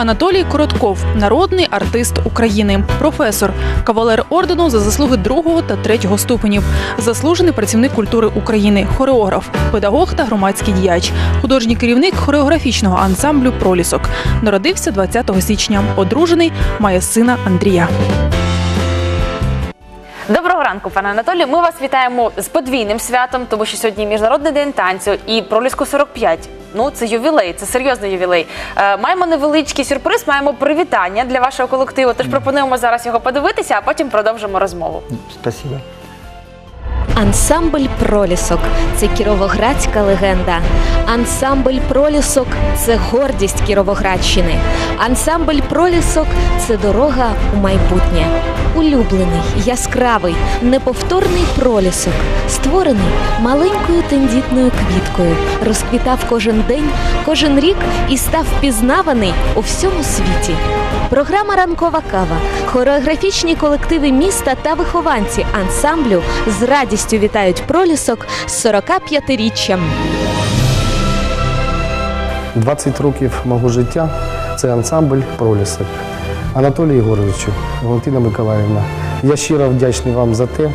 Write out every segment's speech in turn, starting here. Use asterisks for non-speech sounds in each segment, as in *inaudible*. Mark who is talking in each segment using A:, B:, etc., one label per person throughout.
A: Анатолій Коротков, народний артист України, професор, кавалер ордену за заслуги другого та третього ступенів, заслужений працівник культури України, хореограф, педагог та громадський діяч, художній керівник хореографічного ансамблю Пролісок. Народився 20 січня. Одружений, має сина Андрія.
B: Доброго ранку, пане Анатолію. Ми вас вітаємо з подвійним святом, тому що сьогодні міжнародний день танцю і проліску 45. Ну, це ювілей, це серйозний ювілей. Е, маємо невеличкий сюрприз, маємо привітання для вашого колективу. Тож пропонуємо зараз його подивитися, а потім продовжимо розмову.
C: Спасибо.
D: Ансамбль пролісок це кіровоградська легенда. Ансамбль пролісок це гордість Кіровоградщини. Ансамбль пролісок це дорога у майбутнє. Улюблений, яскравий, неповторний пролісок, створений маленькою тендітною квіткою, розквітав кожен день, кожен рік і став впізнаваний у всьому світі. Програма Ранкова кава, хореографічні колективи міста та вихованці ансамблю з радістю вітають пролісок з 45-річчям.
C: 20 років мого життя це ансамбль пролісок. Анатолій Єгоровичу, Валентина Миколаївна, я щиро вдячний вам за те,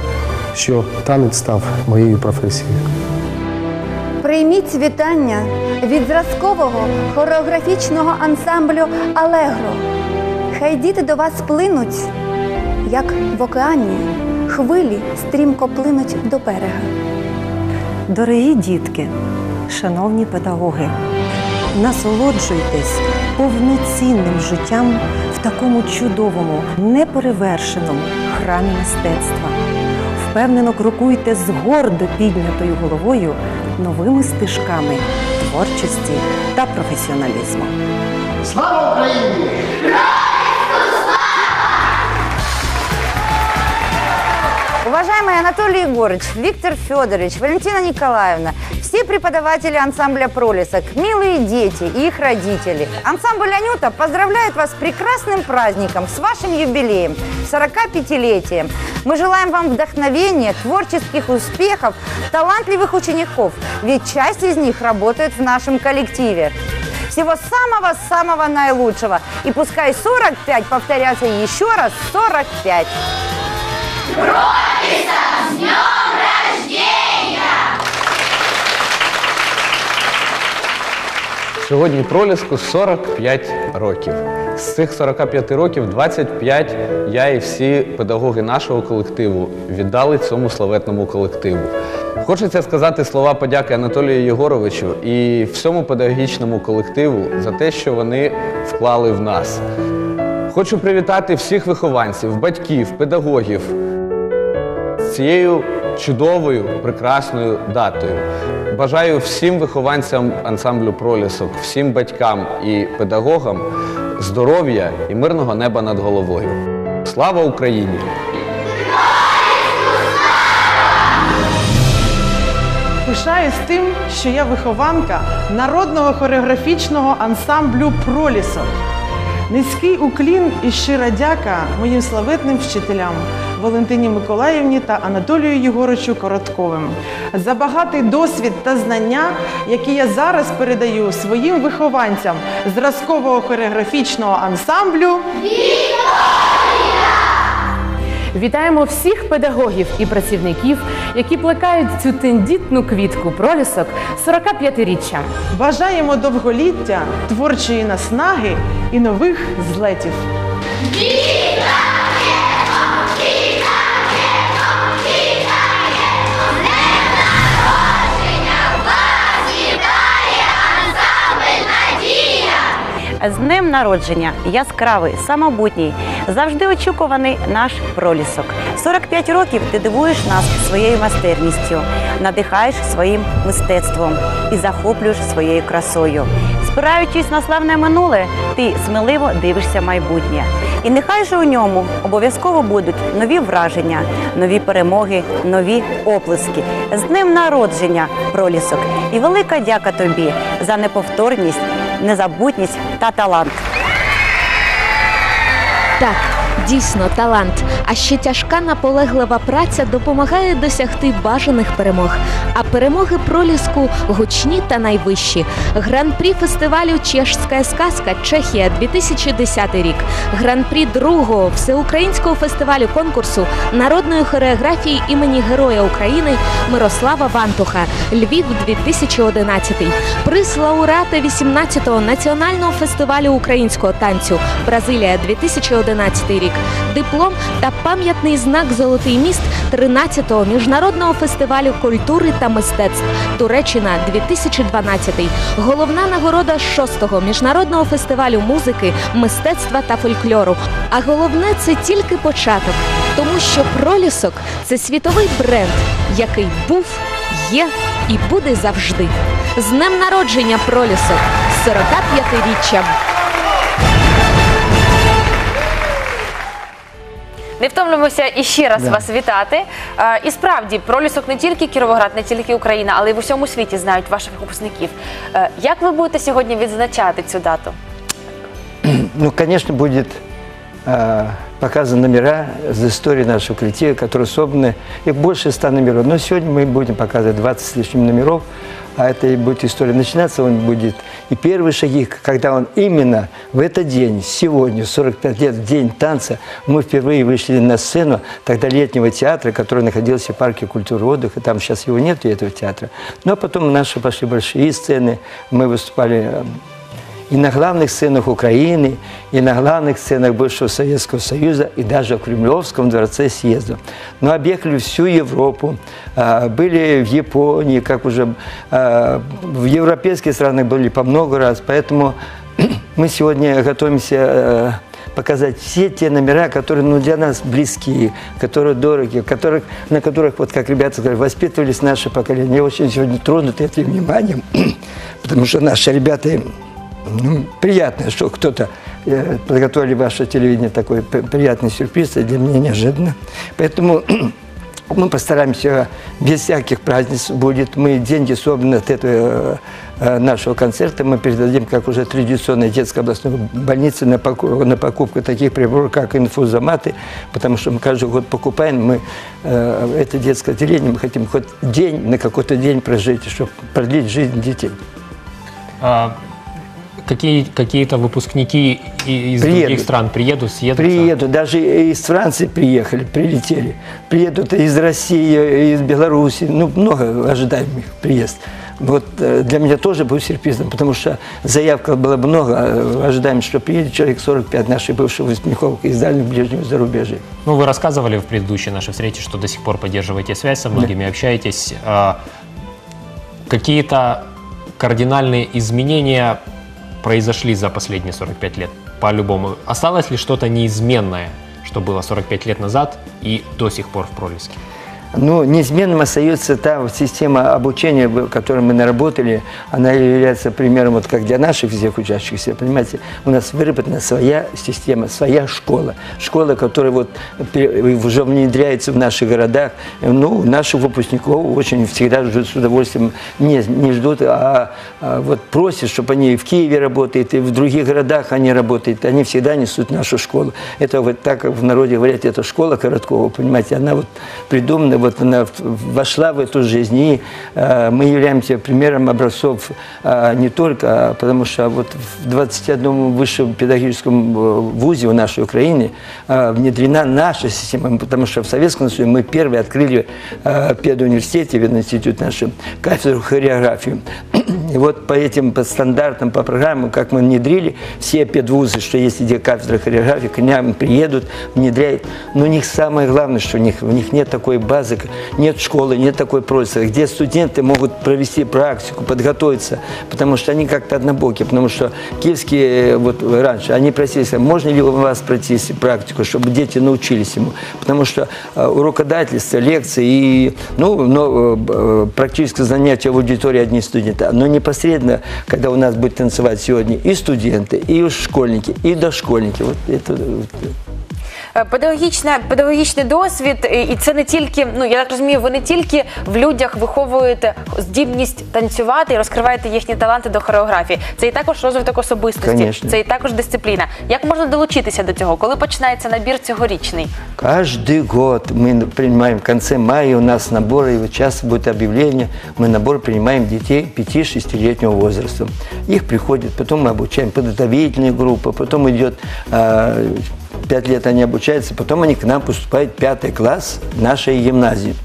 C: що танець став моєю професією.
E: Прийміть вітання від зразкового хореографічного ансамблю Алегро. Хай діти до вас плинуть, як в океані, хвилі стрімко плинуть до берега.
F: Дорогі дітки, шановні педагоги, насолоджуйтесь повноцінним життям в такому чудовому, неперевершеному храмі мистецтва. Впевнено крокуйте з гордо піднятою головою новими стежками творчості та професіоналізму.
E: Уважаемый Анатолий Егорович, Виктор Федорович, Валентина Николаевна, все преподаватели ансамбля «Пролесок», милые дети и их родители. Ансамбль «Анюта» поздравляет вас с прекрасным праздником, с вашим юбилеем, 45-летием. Мы желаем вам вдохновения, творческих успехов, талантливых учеников, ведь часть из них работает в нашем коллективе. Всего самого-самого наилучшего. И пускай 45 повторятся еще раз 45.
G: Сьогодні проліску 45 років. З цих 45 років 25 я і всі педагоги нашого колективу віддали цьому славетному колективу. Хочеться сказати слова подяки Анатолію Єгоровичу і всьому педагогічному колективу за те, що вони вклали в нас. Хочу привітати всіх вихованців, батьків, педагогів цією чудовою, прекрасною датою. Бажаю всім вихованцям ансамблю пролісок, всім батькам і педагогам здоров'я і мирного неба над головою. Слава Україні!
H: Пишаюсь тим, що я вихованка народного хореографічного ансамблю Пролісок. Низький уклін і щира дяка моїм славетним вчителям Валентині Миколаївні та Анатолію Єгоровичу Коротковим за багатий досвід та знання, які я зараз передаю своїм вихованцям зразкового хореографічного ансамблю.
I: Вітаємо всіх педагогів і працівників, які плекають цю тендітну квітку пролісок 45-річчя.
H: Бажаємо довголіття, творчої наснаги і нових злетів.
J: З днем народження яскравий, самобутній, завжди очікуваний наш пролісок. 45 років ти дивуєш нас своєю майстерністю, надихаєш своїм мистецтвом і захоплюєш своєю красою. Спираючись на славне минуле, ти сміливо дивишся майбутнє. І нехай же у ньому обов'язково будуть нові враження, нові перемоги, нові оплески. З днем народження, пролісок, і велика дяка тобі за неповторність, незабутність та талант.
D: Так, дійсно талант, а ще тяжка наполеглива праця допомагає досягти бажаних перемог. А перемоги проліску гучні та найвищі. Гран-прі фестивалю Чешська сказка Чехія 2010 рік. Гран-прі другого всеукраїнського фестивалю конкурсу народної хореографії імені Героя України Мирослава Вантуха Львів 2011. Приз лауреата 18-го національного фестивалю українського танцю Бразилія 2011 рік. Диплом та пам'ятний знак Золотий міст 13-го міжнародного фестивалю культури та мистецтв Туреччина 2012. Головна нагорода 6-го міжнародного фестивалю музики, мистецтва та фольклору. А головне це тільки початок, тому що пролісок це світовий бренд, який був, є і буде завжди. З днем народження пролісок з 45-річчям.
B: Не втомлюємося і ще раз
C: Да.
B: вас вітати. Е, І справді, про лісок не тільки Кіровоград, не тільки Україна, але й в усьому світі знають ваших випускників. Е, Як ви будете сьогодні відзначати цю дату?
K: Ну, конечно, будет э, показаны номера из истории нашего коллектива, которые собраны, их больше 100 номеров. Но сегодня мы будем показывать 20 с лишним номеров, а это и будет история начинаться, он будет. И первые шаги, когда он именно в этот день, сегодня, 45 лет, день танца, мы впервые вышли на сцену тогда летнего театра, который находился в парке культуры отдыха, там сейчас его нет, этого театра. Но потом наши пошли большие сцены, мы выступали э, и на главных сценах Украины, и на главных сценах бывшего Советского Союза, и даже в Кремлевском дворце съезда. Но объехали всю Европу, а, были в Японии, как уже а, в европейских странах были по много раз, поэтому *clears throat* мы сегодня готовимся э, показать все те номера, которые ну, для нас близки, которые дороги, которых, на которых, вот как ребята сказали, воспитывались наше поколение. Я очень сегодня тронут этим вниманием, *clears throat* потому что наши ребята ну, приятно, что кто-то э, подготовили ваше телевидение такой приятный сюрприз, и для меня неожиданно. Поэтому *clears throat* мы постараемся без всяких празднеств будет. Мы деньги, собранные от этого э, нашего концерта, мы передадим, как уже традиционной детской областной больнице, на, поку- на покупку таких приборов, как инфузоматы, потому что мы каждый год покупаем, мы э, это детское отделение, мы хотим хоть день, на какой-то день прожить, чтобы продлить жизнь детей.
L: А, какие, какие-то выпускники из
K: Приедут.
L: других стран приедут, съедут?
K: Приедут, даже из Франции приехали, прилетели. Приедут из России, из Беларуси, ну, много ожидаем их приезд. Вот э, для меня тоже был сюрпризом, потому что заявка было много, ожидаем, что приедет человек 45 наших бывших выпускников из дальнего ближнего зарубежья.
L: Ну, вы рассказывали в предыдущей нашей встрече, что до сих пор поддерживаете связь со многими, общаетесь. А, Какие-то кардинальные изменения произошли за последние 45 лет? По-любому. Осталось ли что-то неизменное, что было 45 лет назад и до сих пор в Пролеске?
K: Ну, неизменным остается та система обучения, в которой мы наработали. Она является примером, вот как для наших всех учащихся. Понимаете, у нас выработана своя система, своя школа. Школа, которая вот уже внедряется в наших городах. Ну, наших выпускников очень всегда ждут с удовольствием. Не, не ждут, а, а вот просят, чтобы они в Киеве работают, и в других городах они работают. Они всегда несут нашу школу. Это вот так, в народе говорят, это школа Короткова, понимаете, она вот придумана, вот она вошла в эту жизнь. И э, мы являемся примером образцов э, не только, а потому что вот в 21 высшем педагогическом э, вузе в нашей Украине э, внедрена наша система, потому что в Советском Союзе мы первые открыли в педуниверситете, в институт нашу кафедру хореографии. *clears throat* И вот по этим по стандартам, по программам, как мы внедрили все педвузы, что есть где кафедра хореографии, к нам приедут, внедряют. Но у них самое главное, что у них, у них нет такой базы, нет школы, нет такой процесса, где студенты могут провести практику, подготовиться, потому что они как-то однобокие, потому что киевские, э, вот раньше, они просили, можно ли у вас пройти практику, чтобы дети научились ему, потому что э, урокодательство, лекции и, ну, но, э, практическое занятие в аудитории одни студенты, но непосредственно, когда у нас будет танцевать сегодня и студенты, и школьники, и дошкольники, вот это вот,
B: Педагогічна, педагогічний досвід, е, і це не тільки, ну я так розумію, ви не тільки в людях виховуєте здібність танцювати і розкриваєте їхні таланти до хореографії. Це і також розвиток особистості,
K: Конечно.
B: це і також дисципліна. Як можна долучитися до цього? Коли починається набір цьогорічний?
K: Каждый год мы принимаем в конце мая у нас набор, и вот сейчас будет объявление, мы набор принимаем детей 5-6-летнего возраста. Их приходит, потом мы обучаем подготовительные группы, потом идет 5 лет они обучаются, потом они к нам поступают в пятый класс нашей гимназии.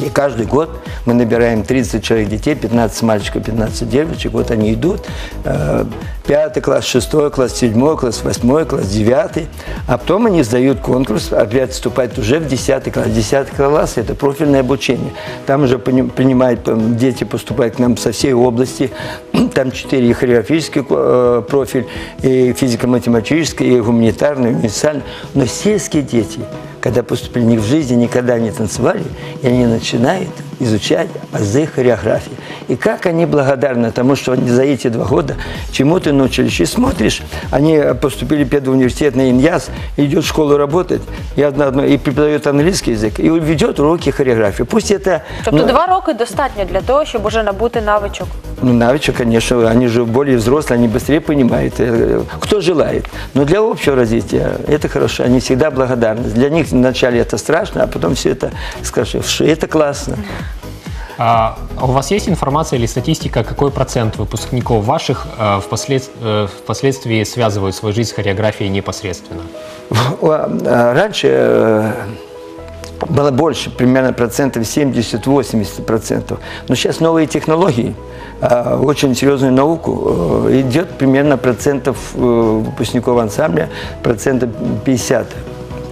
K: И каждый год мы набираем 30 человек детей, 15 мальчиков, 15 девочек. Вот они идут. э, Пятый класс, шестой класс, седьмой класс, восьмой класс, девятый. А потом они сдают конкурс, опять вступают уже в десятый класс. Десятый класс – это профильное обучение. Там уже принимают, дети поступают к нам со всей области. *clears throat* Там четыре и хореографический э, профиль, и физико-математический, и гуманитарный, и универсальный. Но сельские дети – когда поступили в жизни, никогда не танцевали, и они начинают изучать азы хореографии. И как они благодарны тому, что они за эти два года чему-то научились. И смотришь, они поступили в педуниверситет на Иньяс, идет в школу работать, и, одно, одно, и преподает английский язык, и ведет уроки хореографии. Пусть это...
B: Тобто
K: ну,
B: два роки достатньо для того, щоб уже набути навичок.
K: Ну, навычек, конечно, они же более взрослые, они быстрее понимают, э, кто желает. Но для общего развития это хорошо, они всегда благодарны. Для них вначале это страшно, а потом все это, скажешь, это классно.
L: А у вас есть информация или статистика, какой процент выпускников ваших э, впослед- э, впоследствии связывают свою жизнь с хореографией непосредственно?
K: А, Раньше э, было больше, примерно процентов 70-80 процентов. Но сейчас новые технологии, а, очень серьезную науку, э, идет примерно процентов э, выпускников ансамбля, процентов 50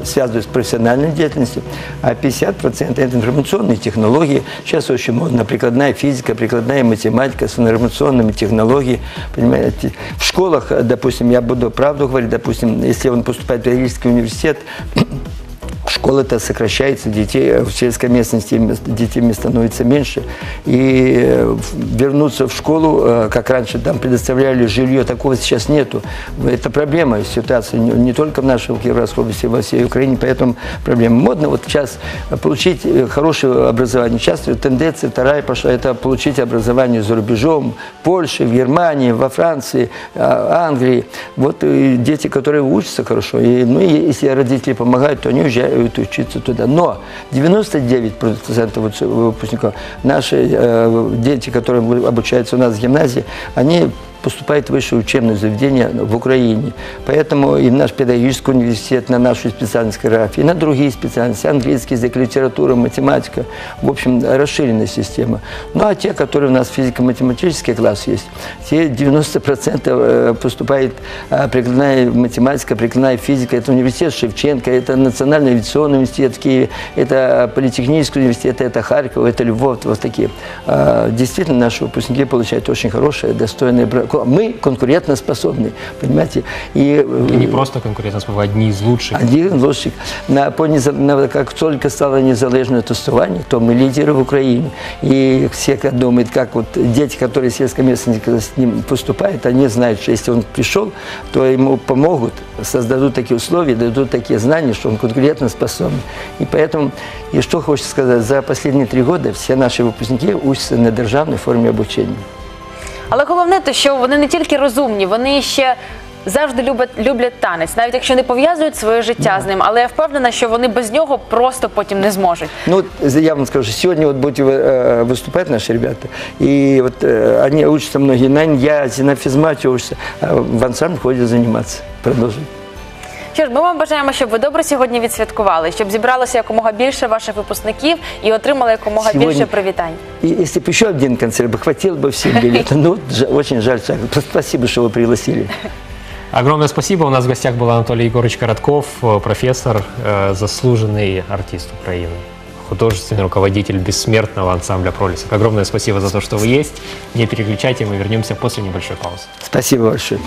K: связывают с профессиональной деятельностью, а 50% это информационные технологии. Сейчас очень модно прикладная физика, прикладная математика с информационными технологиями. Понимаете? В школах, допустим, я буду правду говорить, допустим, если он поступает в педагогический университет, школы-то сокращаются, детей в сельской местности мес- детей становится меньше. И э, вернуться в школу, э, как раньше там предоставляли жилье, такого сейчас нету. Это проблема, ситуация не, только в нашей Кировоградской области, во всей Украине, поэтому проблема. Модно вот сейчас получить э, хорошее образование. Сейчас тенденция вторая пошла, это получить образование за рубежом, в Польше, в Германии, во Франции, а, Англии. Вот э, дети, которые учатся хорошо, и, ну, и если родители помогают, то они уезжают учиться туда. Но 99% вот выпускников, наши э, дети, которые обучаются у нас в гимназии, они поступают в высшее учебное заведение в Украине. Поэтому и наш педагогический университет на нашу специальность хореографии, и на другие специальности, английский язык, литература, математика. В общем, расширенная система. Ну а те, которые у нас физико-математический класс есть, те 90% э, поступает э, прикладная математика, прикладная физика. Это университет Шевченко, это Национальный авиационный университет в Киеве, это Политехнический университет, это Харьков, это Львов, вот такие. А, Действительно, наши выпускники получают очень хорошее, достойное образование. Мы конкурентоспособны, понимаете? И, э,
L: И не просто конкурентоспособны, а одни из лучших.
K: один лучших. На, по как только стало незалежное тестування, то мы лидеры в Украине. И все думают, как вот дети, которые в сельской местности с ним поступают, они знают, что если он пришел, то ему помогут, создадут такие условия, дадут такие знания, что он конкурентоспособен. И поэтому, и что хочется сказать, за последние три года все наши выпускники учатся на державной форме обучения.
B: Але головне те, що вони не тільки розумні, вони ще завжди люблять, люблять танець, навіть якщо не пов'язують своє життя з ним. Але я впевнена, що вони без нього просто потім не зможуть.
K: Ну, вот я вам скажу, сегодня вот будете э, выступать наши ребята, и вот э, они учатся многие на иньязе, на физмате учатся, а в ансамбль ходят заниматься, продолжить.
B: Що ж, ми вам бажаємо, щоб ви добре сьогодні відсвяткували, щоб зібралося якомога більше ваших випускників і отримали якомога
K: Сьогодні-
B: більше привітань.
K: И если бы еще один концерт бы хватило бы всем билеты. Ну, вот жа- *laughs* очень жаль. Спасибо, что вы пригласили.
L: Огромное спасибо. У нас в гостях был Анатолий Егорович Коротков, э, профессор, э, заслуженный артист Украины, художественный руководитель бессмертного ансамбля «Пролесок». Огромное спасибо за то, что вы есть. Не переключайте, мы вернемся после небольшой паузы.
K: Спасибо большое.